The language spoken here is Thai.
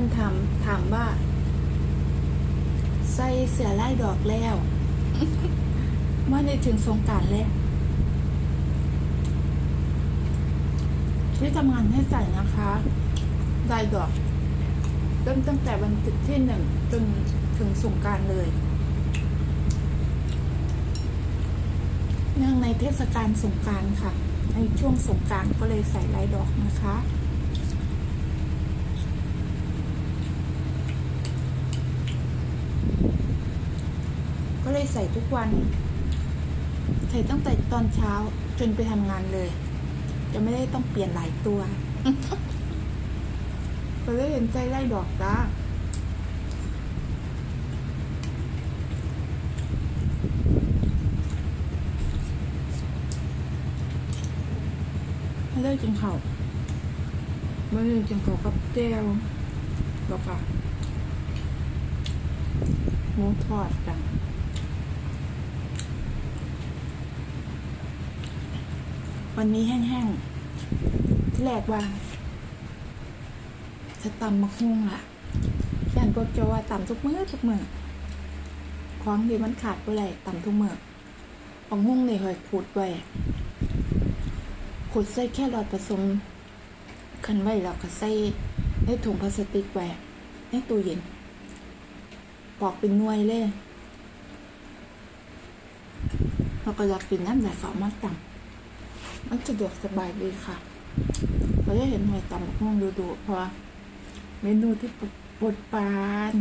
นถามถามว่า ใส่เสือไล่ดอกแล้วเมื่อได้ถึงสงการแล้วที่ทำงานให้ใส่นะคะลายดอก เริ่มตั้งแต่วันที่หนึ่งจนถึงสงการเลยเนื่องในเทศกาลสงการค่ะ ในช่วงสงการก็เลยใส่ลายดอกนะคะ ก็เล ยใส่ทุกวัน ใส่ตั้งแต่ตอนเช้าจนไปทำงานเลย จะไม่ได้ต้องเปลี่ยนหลายตัวก็เลยเห็นใจไล่ดอกจ้าไม่ได้กินข้าวไม่ได้กินข้าวกับแก้วแล้วก็หมูทอดจ้ะ วันนี้แห้งๆที่แรกว่าจะตำมะฮุ่งล่ะยันพวกเจ้าว่าตำทุกมื้อทุกมื้อของที่มันขาดไปเลยตำทุกมื้อปังฮุ่งนี่หอยขูดไว้ขูดใส่แค่รอดผสมคันไว้แล้วก็ใส่ในถุงพลาสติกไว้ในตู้เย็น ปอกเป็นน่วยเลยแล้วก็อยากกินน้ำใส่ข้าวมาต่ำ มันสะดวกสบายดีค่ะ เราจะเห็นหอยตำบักม่วงดูๆเพราะเมนูที่ปวดปาน